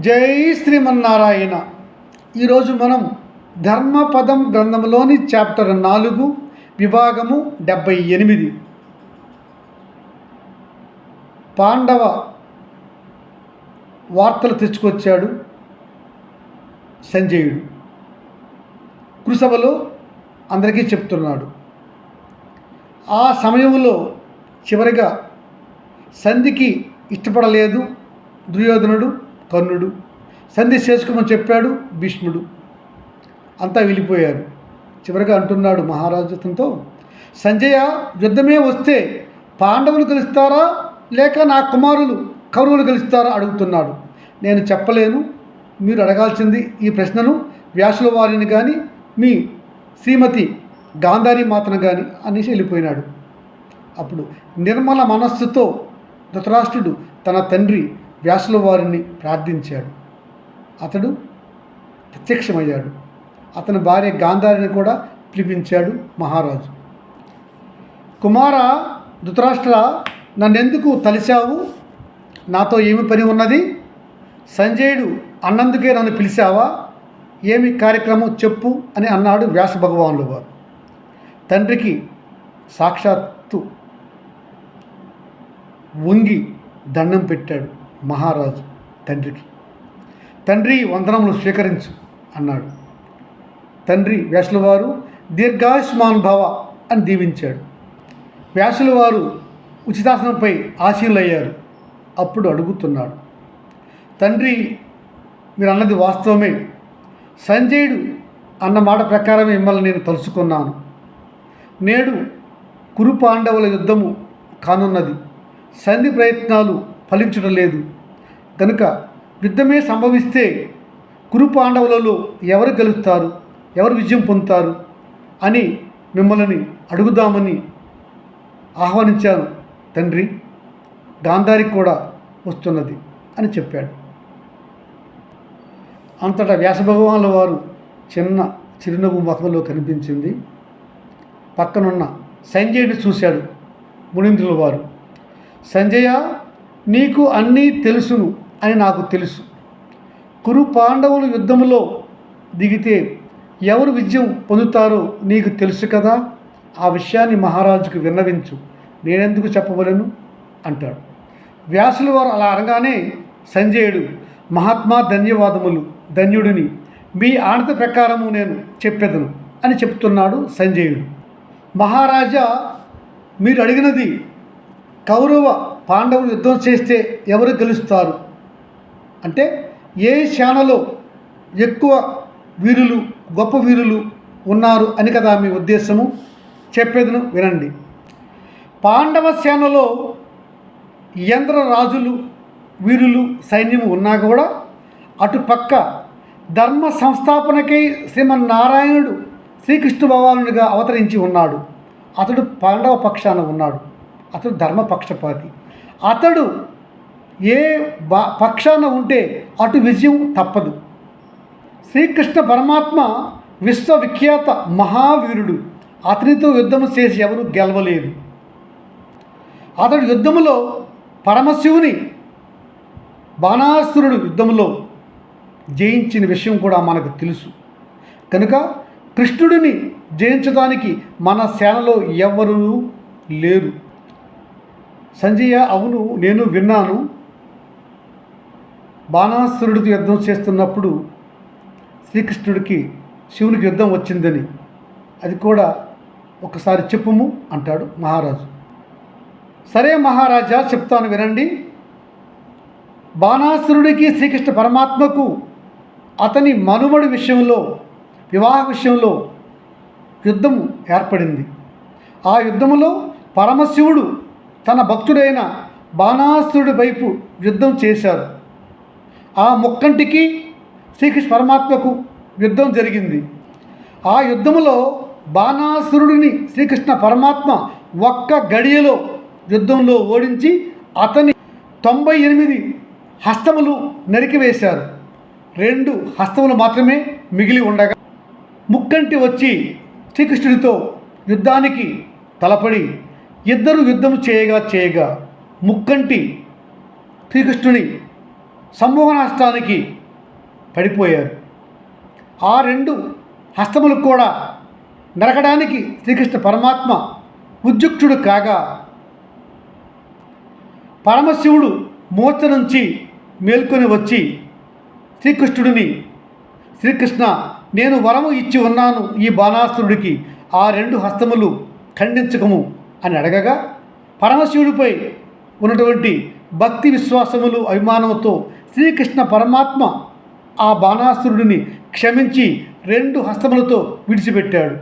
జై శ్రీమన్నారాయణ. ఈరోజు మనం ధర్మపదం గ్రంథంలోని చాప్టర్ నాలుగు విభాగము డెబ్బై ఎనిమిది. పాండవ వార్తలు తెచ్చుకొచ్చాడు సంజయుడు. కృసభలో అందరికీ చెప్తున్నాడు. ఆ సమయంలో చివరిగా సంధికి ఇష్టపడలేదు దుర్యోధనుడు. కర్ణుడు సంధి చేసుకోమని చెప్పాడు భీష్ముడు. అంతా వెళ్ళిపోయారు చివరిగా అంటున్నాడు మహారాజుతో సంజయ యుద్ధమే వస్తే పాండవులు గెలుస్తారా? లేక నా కుమారులు కౌరవులు గెలుస్తారా? అడుగుతున్నాడు. నేను చెప్పలేను. మీరు అడగాల్సింది ఈ ప్రశ్నను వ్యాసుల వారిని కానీ మీ శ్రీమతి గాంధారి మాతను కానీ అనేసి వెళ్ళిపోయినాడు. అప్పుడు నిర్మల మనస్సుతో ధృతరాష్ట్రుడు తన తండ్రి వ్యాసుల వారిని ప్రార్థించాడు. అతడు ప్రత్యక్షమయ్యాడు. అతని భార్య గాంధారిని కూడా పిలిపించాడు మహారాజు. కుమార ధృతరాష్ట్ర నన్నెందుకు తలిశావు? నాతో ఏమి పని ఉన్నది? సంజయుడు అన్నందుకే నన్ను పిలిచావా ఏమి కార్యక్రమం చెప్పు అని అన్నాడు వ్యాస భగవానులు వారు. తండ్రికి సాక్షాత్తు వంగి దండం పెట్టాడు. మహారాజు తండ్రికి. తండ్రి వందనములు స్వీకరించు అన్నాడు. తండ్రి వ్యాసులవారు దీర్ఘాయుష్మాన్ భవ అని దీవించాడు. వ్యాసుల వారు ఉచితాసనంపై ఆశీనులయ్యారు. అప్పుడు అడుగుతున్నాడు. తండ్రి మీరు అన్నది వాస్తవమే. సంజయుడు అన్న మాట ప్రకారం మిమ్మల్ని నేను తలుచుకున్నాను. నేడు కురు పాండవుల యుద్ధము కానున్నది. సంధి ప్రయత్నాలు ఫలించడం లేదు. కనుక యుద్ధమే సంభవిస్తే కురు పాండవులలో ఎవరు గెలుస్తారు? ఎవరు విజయం పొందుతారు? అని మిమ్మల్ని అడుగుదామని ఆహ్వానించాను తండ్రి. గాంధారికి కూడా వస్తున్నది అని చెప్పాడు. అంతటా వ్యాసభగవానుల వారు చిన్న చిరునవ్వు ముఖంలో కనిపించింది. పక్కనున్న సంజయ్ని చూశాడు మునీంద్రుల వారు. సంజయ నీకు అన్నీ తెలుసును అని నాకు తెలుసు. కురు పాండవులు యుద్ధంలో దిగితే ఎవరు విజయం పొందుతారో నీకు తెలుసు కదా? ఆ విషయాన్ని మహారాజుకు విన్నవించు. నేనెందుకు చెప్పవలను అంటాడు. వ్యాసుల వారు అలా అనగానే సంజయుడు మహాత్మా ధన్యవాదములు ధన్యుడిని. మీ ఆనత ప్రకారము నేను చెప్పేదను అని చెప్తున్నాడు సంజయుడు. మహారాజా మీరు అడిగినది కౌరవ పాండవులు యుద్ధం చేస్తే ఎవరు గెలుస్తారు? అంటే ఏ శానలో ఎక్కువ వీరులు గొప్ప వీరులు ఉన్నారు అని కదా మీ ఉద్దేశము? చెప్పేదను వినండి. పాండవ సేనలో యంద్ర రాజులు వీరులు సైన్యము ఉన్నా కూడా అటుపక్క ధర్మ సంస్థాపనకై శ్రీమన్నారాయణుడు శ్రీకృష్ణ భగవానుడిగా అవతరించి ఉన్నాడు. అతడు పాండవ పక్షాన ఉన్నాడు. అతడు ధర్మపక్షపాతి. అతడు ఏ బా పక్షాన ఉంటే అటు విజయం తప్పదు. శ్రీకృష్ణ పరమాత్మ విశ్వవిఖ్యాత మహావీరుడు. అతనితో యుద్ధము చేసి ఎవరు గెలవలేదు అతడు యుద్ధములో పరమశివుని బాణాసురుడు యుద్ధంలో జయించిన విషయం కూడా మనకు తెలుసు. కనుక కృష్ణుడిని జయించడానికి మన సేనలో ఎవరూ లేరు. సంజయ అవును నేను విన్నాను. బాణాసురుడితో యుద్ధం చేస్తున్నప్పుడు శ్రీకృష్ణుడికి శివునికి యుద్ధం వచ్చిందని. అది కూడా ఒకసారి చెప్పుము అంటాడు మహారాజు. సరే మహారాజా చెప్తాను వినండి. బాణాసురుడికి శ్రీకృష్ణ పరమాత్మకు అతని మనుమడి విషయంలో వివాహ విషయంలో యుద్ధము ఏర్పడింది. ఆ యుద్ధములో పరమశివుడు తన భక్తుడైన బాణాసురుడి వైపు యుద్ధం చేశారు. ఆ ముక్కంటికి శ్రీకృష్ణ పరమాత్మకు యుద్ధం జరిగింది. ఆ యుద్ధములో బాణాసురుడిని శ్రీకృష్ణ పరమాత్మ ఒక్క గడియలో యుద్ధంలో ఓడించి అతని తొంభై ఎనిమిది హస్తములు నరికివేశారు. రెండు హస్తములు మాత్రమే మిగిలి ఉండగా ముక్కంటి వచ్చి శ్రీకృష్ణుడితో యుద్ధానికి తలపడి ఇద్దరు యుద్ధం చేయగా చేయగా ముక్కంటి శ్రీకృష్ణుని సమూహనాష్టానికి పడిపోయారు. ఆ రెండు హస్తములు కూడా నరకడానికి శ్రీకృష్ణ పరమాత్మ ఉద్యుక్తుడు కాగా పరమశివుడు మూర్ఛ నుంచి మేల్కొని వచ్చి శ్రీకృష్ణుడిని శ్రీకృష్ణ నేను వరము ఇచ్చి ఉన్నాను ఈ బాణాసురుడికి. ఆ రెండు హస్తములు ఖండించకము. అని అడగగా పరమశివుడిపై ఉన్నటువంటి భక్తి విశ్వాసములు అభిమానంతో శ్రీకృష్ణ పరమాత్మ ఆ బాణాసురుడిని క్షమించి రెండు హస్తములతో విడిచిపెట్టాడు.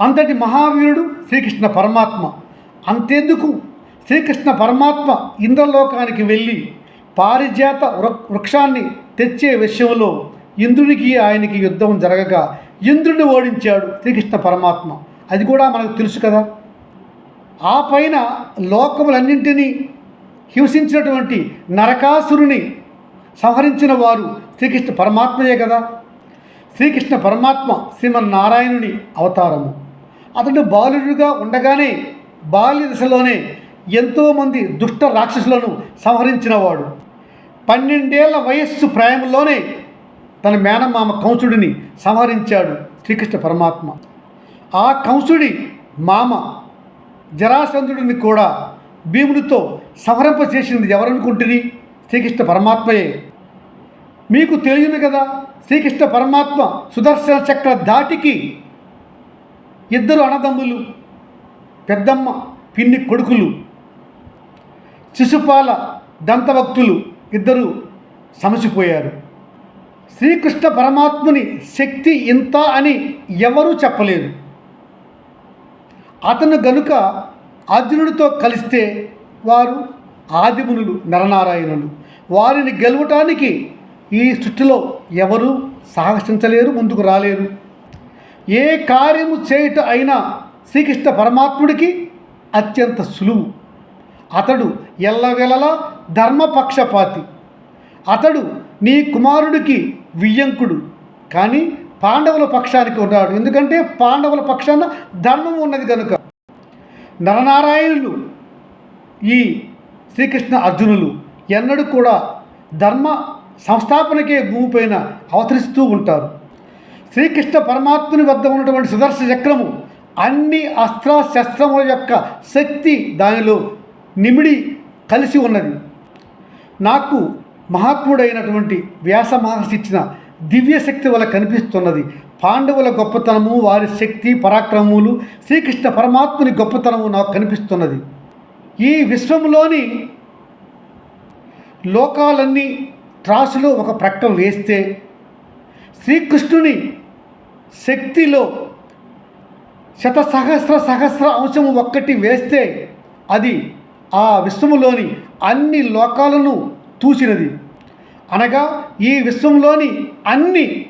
అంతటి మహావీరుడు శ్రీకృష్ణ పరమాత్మ. అంతేందుకు? శ్రీకృష్ణ పరమాత్మ ఇంద్రలోకానికి వెళ్ళి పారిజాత వృ- వృక్షాన్ని తెచ్చే విషయంలో ఇంద్రునికి ఆయనకి యుద్ధం జరగగా ఇంద్రుడిని ఓడించాడు శ్రీకృష్ణ పరమాత్మ. అది కూడా మనకు తెలుసు కదా? ఆ పైన లోకములన్నింటినీ హింసించినటువంటి నరకాసురుని సంహరించిన వారు శ్రీకృష్ణ పరమాత్మయే కదా. శ్రీకృష్ణ పరమాత్మ శ్రీమన్నారాయణుని అవతారము. అతడు బాలుడుగా ఉండగానే బాల్య దశలోనే ఎంతోమంది దుష్ట రాక్షసులను సంహరించినవాడు. పన్నెండేళ్ళ వయస్సు ప్రాయంలోనే తన మేనమామ కంసుడిని సంహరించాడు శ్రీకృష్ణ పరమాత్మ. ఆ కంసుడి మామ జరాసంధుడిని కూడా భీమునితో సంహరింపచేసింది ఎవరనుకుంటుని? శ్రీకృష్ణ పరమాత్మయే. మీకు తెలియను కదా శ్రీకృష్ణ పరమాత్మ సుదర్శన చక్ర దాటికి ఇద్దరు అన్నదమ్ములు పెద్దమ్మ పిన్ని కొడుకులు శిశుపాల దంతభక్తులు ఇద్దరు సమసిపోయారు. శ్రీకృష్ణ పరమాత్ముని శక్తి ఇంత అని ఎవరూ చెప్పలేరు అతను గనుక అర్జునుడితో కలిస్తే వారు ఆదిమునులు నరనారాయణులు. వారిని గెలవటానికి ఈ సృష్టిలో ఎవరు సాహసించలేరు ముందుకు రాలేరు. ఏ కార్యము చేయుట అయినా శ్రీకృష్ణ పరమాత్ముడికి అత్యంత సులువు. అతడు ఎల్లవెలలా ధర్మపక్షపాతి. అతడు నీ కుమారుడికి వియ్యంకుడు. కానీ పాండవుల పక్షానికి ఉన్నాడు. ఎందుకంటే పాండవుల పక్షాన ధర్మం ఉన్నది కనుక నరనారాయణులు ఈ శ్రీకృష్ణ అర్జునులు ఎన్నడూ కూడా ధర్మ సంస్థాపనకే భూమిపైన అవతరిస్తూ ఉంటారు. శ్రీకృష్ణ పరమాత్ముని వద్ద ఉన్నటువంటి సుదర్శ చక్రము అన్ని అస్త్ర శస్త్రముల యొక్క శక్తి దానిలో నిమిడి కలిసి ఉన్నది. నాకు మహాత్ముడైనటువంటి వ్యాస మహర్షి ఇచ్చిన దివ్య శక్తి వల్ల కనిపిస్తున్నది. పాండవుల గొప్పతనము వారి శక్తి పరాక్రమములు శ్రీకృష్ణ పరమాత్ముని గొప్పతనము నాకు కనిపిస్తున్నది. ఈ విశ్వంలోని లోకాలన్నీ త్రాసులో ఒక ప్రక్క వేస్తే శ్రీకృష్ణుని శక్తిలో శత సహస్ర సహస్ర అంశము ఒక్కటి వేస్తే అది ఆ విశ్వములోని అన్ని లోకాలను తూచినది. అనగా ఈ విశ్వంలోని అన్ని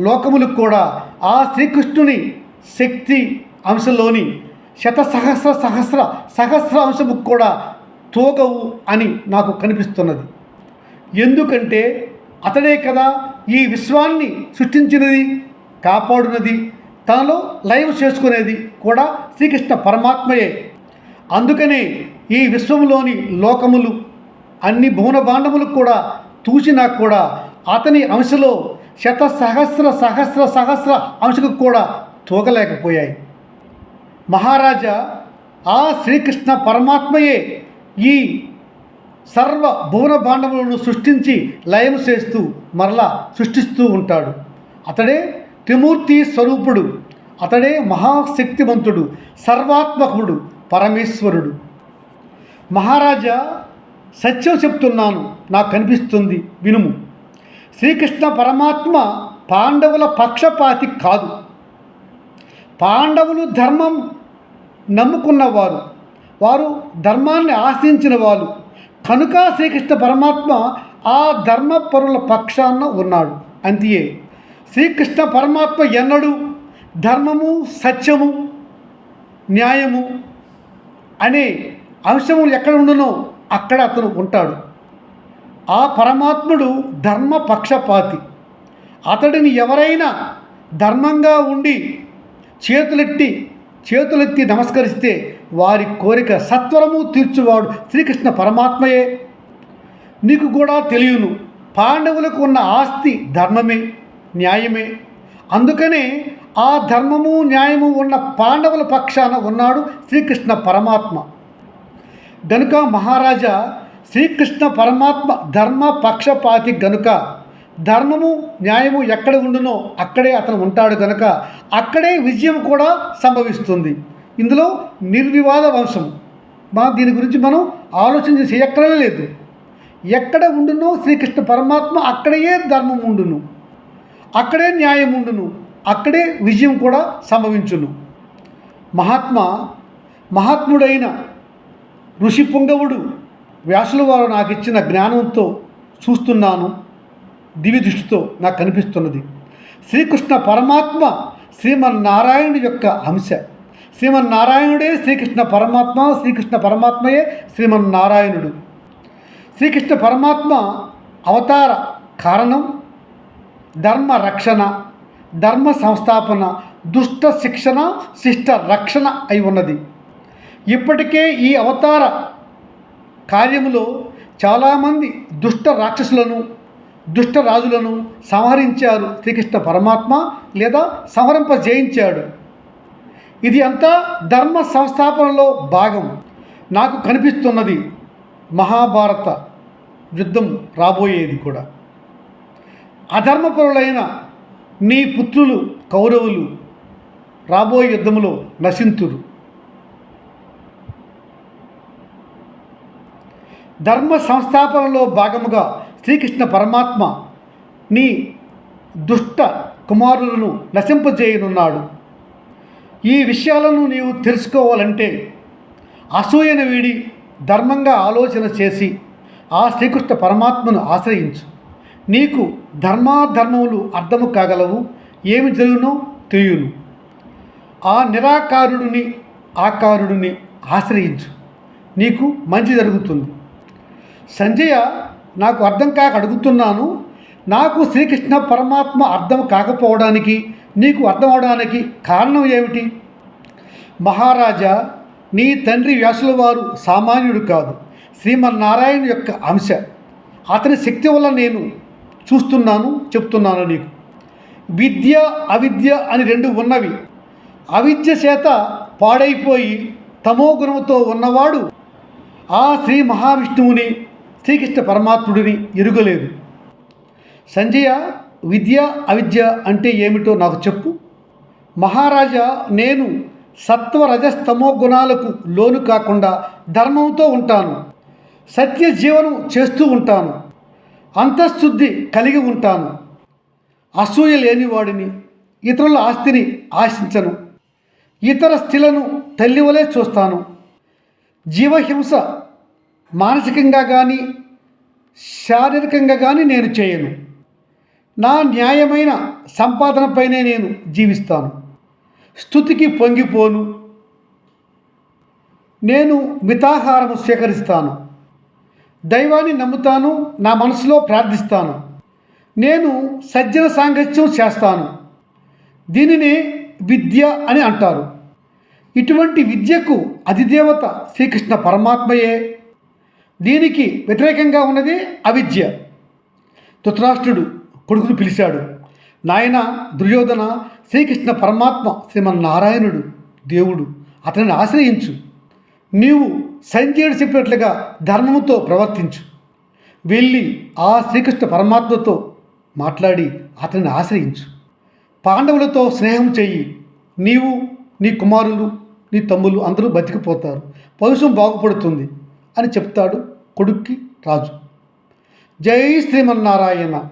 లోకములకు కూడా ఆ శ్రీకృష్ణుని శక్తి అంశంలోని శత సహస్ర సహస్ర సహస్ర అంశము కూడా తోగవు అని నాకు కనిపిస్తున్నది. ఎందుకంటే అతడే కదా ఈ విశ్వాన్ని సృష్టించినది కాపాడునది తనలో లైవ్ చేసుకునేది కూడా శ్రీకృష్ణ పరమాత్మయే. అందుకనే ఈ విశ్వంలోని లోకములు అన్ని భువన బాండములకు కూడా చూసినా కూడా అతని అంశలో శత సహస్ర సహస్ర సహస్ర అంశకు కూడా తూగలేకపోయాయి మహారాజా ఆ శ్రీకృష్ణ పరమాత్మయే ఈ సర్వ భువన భాండములను సృష్టించి లయం చేస్తూ మరలా సృష్టిస్తూ ఉంటాడు. అతడే త్రిమూర్తి స్వరూపుడు. అతడే మహాశక్తివంతుడు సర్వాత్మకుడు పరమేశ్వరుడు. మహారాజా సత్యం చెప్తున్నాను. నాకు కనిపిస్తుంది. వినుము. శ్రీకృష్ణ పరమాత్మ పాండవుల పక్షపాతి కాదు. పాండవులు ధర్మం నమ్ముకున్నవారు. వారు ధర్మాన్ని ఆశించిన వారు కనుక శ్రీకృష్ణ పరమాత్మ ఆ ధర్మపరుల పక్షాన ఉన్నాడు. అంతియే శ్రీకృష్ణ పరమాత్మ ఎన్నడూ ధర్మము సత్యము న్యాయము అనే అంశము ఎక్కడ ఉండనో అక్కడ అతను ఉంటాడు. ఆ పరమాత్ముడు ధర్మ పక్షపాతి. అతడిని ఎవరైనా ధర్మంగా ఉండి చేతులెట్టి చేతులెత్తి నమస్కరిస్తే వారి కోరిక సత్వరము తీర్చువాడు శ్రీకృష్ణ పరమాత్మయే. నీకు కూడా తెలియను పాండవులకు ఉన్న ఆస్తి ధర్మమే న్యాయమే. అందుకనే ఆ ధర్మము న్యాయము ఉన్న పాండవుల పక్షాన ఉన్నాడు శ్రీకృష్ణ పరమాత్మ. గనుక మహారాజా శ్రీకృష్ణ పరమాత్మ ధర్మ పక్షపాతి గనుక ధర్మము న్యాయము ఎక్కడ ఉండునో అక్కడే అతను ఉంటాడు గనుక అక్కడే విజయం కూడా సంభవిస్తుంది. ఇందులో నిర్వివాద వంశం. మా దీని గురించి మనం ఆలోచన చేసి ఎక్కడనే లేదు. ఎక్కడ ఉండునో శ్రీకృష్ణ పరమాత్మ అక్కడే ధర్మం ఉండును. అక్కడే న్యాయం ఉండును. అక్కడే విజయం కూడా సంభవించును. మహాత్మ మహాత్ముడైన ఋషి పుంగవుడు వ్యాసుల వారు నాకు ఇచ్చిన జ్ఞానంతో చూస్తున్నాను దివి దృష్టితో నాకు కనిపిస్తున్నది. శ్రీకృష్ణ పరమాత్మ శ్రీమన్నారాయణుడి యొక్క అంశ. శ్రీమన్నారాయణుడే శ్రీకృష్ణ పరమాత్మ శ్రీకృష్ణ పరమాత్మయే శ్రీమన్నారాయణుడు. శ్రీకృష్ణ పరమాత్మ అవతార కారణం ధర్మ రక్షణ ధర్మ సంస్థాపన దుష్ట శిక్షణ శిష్ట రక్షణ అయి ఉన్నది. ఇప్పటికే ఈ అవతార కార్యములో చాలామంది దుష్ట రాక్షసులను దుష్ట రాజులను సంహరించారు. శ్రీకృష్ణ పరమాత్మ లేదా సంహరింప జయించాడు ఇది అంతా ధర్మ సంస్థాపనలో భాగం. నాకు కనిపిస్తున్నది మహాభారత యుద్ధం రాబోయేది కూడా. అధర్మపరులైన నీ పుత్రులు కౌరవులు రాబోయే యుద్ధంలో నశింతురు. ధర్మ సంస్థాపనలో భాగముగా శ్రీకృష్ణ పరమాత్మ నీ దుష్ట కుమారులను నశింపజేయనున్నాడు. ఈ విషయాలను నీవు తెలుసుకోవాలంటే అసూయను వీడి ధర్మంగా ఆలోచన చేసి ఆ శ్రీకృష్ణ పరమాత్మను ఆశ్రయించు. నీకు ధర్మాధర్మములు అర్థము కాగలవు ఏమి జరుగునో తెలియను ఆ నిరాకారుడిని ఆకారుడిని ఆశ్రయించు. నీకు మంచి జరుగుతుంది. సంజయ నాకు అర్థం కాక అడుగుతున్నాను. నాకు శ్రీకృష్ణ పరమాత్మ అర్థం కాకపోవడానికి నీకు అర్థం అవడానికి కారణం ఏమిటి? మహారాజా నీ తండ్రి వ్యాసుల వారు సామాన్యుడు కాదు. శ్రీమన్నారాయణ యొక్క అంశ. అతని శక్తి వల్ల నేను చూస్తున్నాను చెప్తున్నాను నీకు. విద్య అవిద్య అని రెండు ఉన్నవి. అవిద్య చేత పాడైపోయి తమో గుణంతో ఉన్నవాడు ఆ శ్రీ మహావిష్ణువుని శ్రీకృష్ణ పరమాత్ముడిని ఎరుగలేదు. సంజయ విద్య అవిద్య అంటే ఏమిటో నాకు చెప్పు. మహారాజా నేను సత్వరజస్తమో గుణాలకు లోను కాకుండా ధర్మంతో ఉంటాను. సత్య జీవనం చేస్తూ ఉంటాను. అంతఃశుద్ధి కలిగి ఉంటాను. అసూయ లేనివాడిని ఇతరుల ఆస్తిని ఆశించను. ఇతర స్త్రీలను తల్లివలే చూస్తాను. జీవహింస మానసికంగా కానీ శారీరకంగా కానీ నేను చేయను. నా న్యాయమైన సంపాదనపైనే నేను జీవిస్తాను. స్థుతికి పొంగిపోను. నేను మితాహారము స్వీకరిస్తాను. దైవాన్ని నమ్ముతాను నా మనసులో ప్రార్థిస్తాను. నేను సజ్జన సాంగత్యం చేస్తాను. దీనినే విద్య అని అంటారు. ఇటువంటి విద్యకు అధిదేవత శ్రీకృష్ణ పరమాత్మయే దీనికి వ్యతిరేకంగా ఉన్నది అవిద్య. ధృతరాష్ట్రుడు కొడుకును పిలిచాడు. నాయన దుర్యోధన శ్రీకృష్ణ పరమాత్మ శ్రీమన్నారాయణుడు దేవుడు అతనిని ఆశ్రయించు. నీవు సంజయుడు చెప్పినట్లుగా ధర్మముతో ప్రవర్తించు. వెళ్ళి ఆ శ్రీకృష్ణ పరమాత్మతో మాట్లాడి అతనిని ఆశ్రయించు. పాండవులతో స్నేహం చెయ్యి. నీవు నీ కుమారులు నీ తమ్ములు అందరూ బతికిపోతారు. పౌరుషం బాగుపడుతుంది. అని చెప్తాడు కొడుక్కి రాజు. జై శ్రీమన్నారాయణ.